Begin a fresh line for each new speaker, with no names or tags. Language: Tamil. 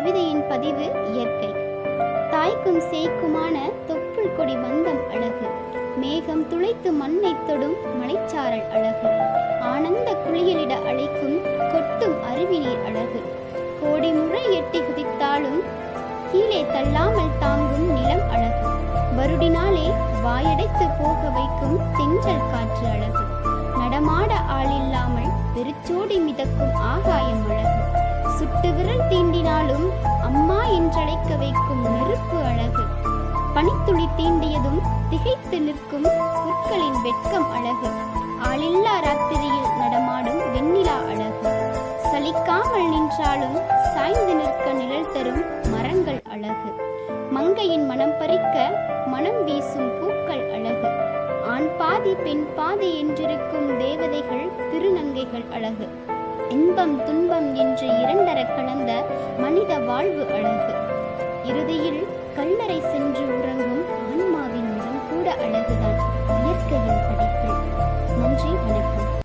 கவிதையின் பதிவு இயற்கை. தாய்க்கும் சேய்க்குமான தொப்புள் கொடி பந்தம் அழகு. மேகம் துளைத்து மண்ணை தொடும் மலைச்சாரல் அழகு. ஆனந்த குளியலிட அழைக்கும் கொட்டும் அருவி நீர் அழகு. கோடி முறை எட்டி குதித்தாலும் கீழே தள்ளாமல் தாங்கும் நிலம் அழகு. வருடினாலே வாயடைத்து போக வைக்கும் தென்றல் காற்று அழகு. நடமாட ஆளில்லாமல் வெறிச்சோடி மிதக்கும் ஆகாயம் அழகு. சுட்டு விரல் தீன் என்றழைக்க வைக்கும் நெருப்பு அழகு. பனித்துளி தீண்டியதும் திகைத்து நிற்கும் புற்களின் வெட்கம் அழகு. ஆளில்லா ராத்திரியில் நடமாடும் வெண்ணிலா அழகு. சலிக்காமல் நின்றாலும் சாய்ந்து நிற்க நிழல் தரும் மரங்கள் அழகு. மங்கையின் மனம் பறிக்க மனம் வீசும் பூக்கள் அழகு. ஆண் பாதி பெண் பாதி என்றிருக்கும் தேவதைகள் திருநங்கைகள் அழகு. இன்பம் துன்பம் என்று இரண்டர கலந்த மனித வாழ்வு அழகு. இறுதியில் கல்லறை சென்று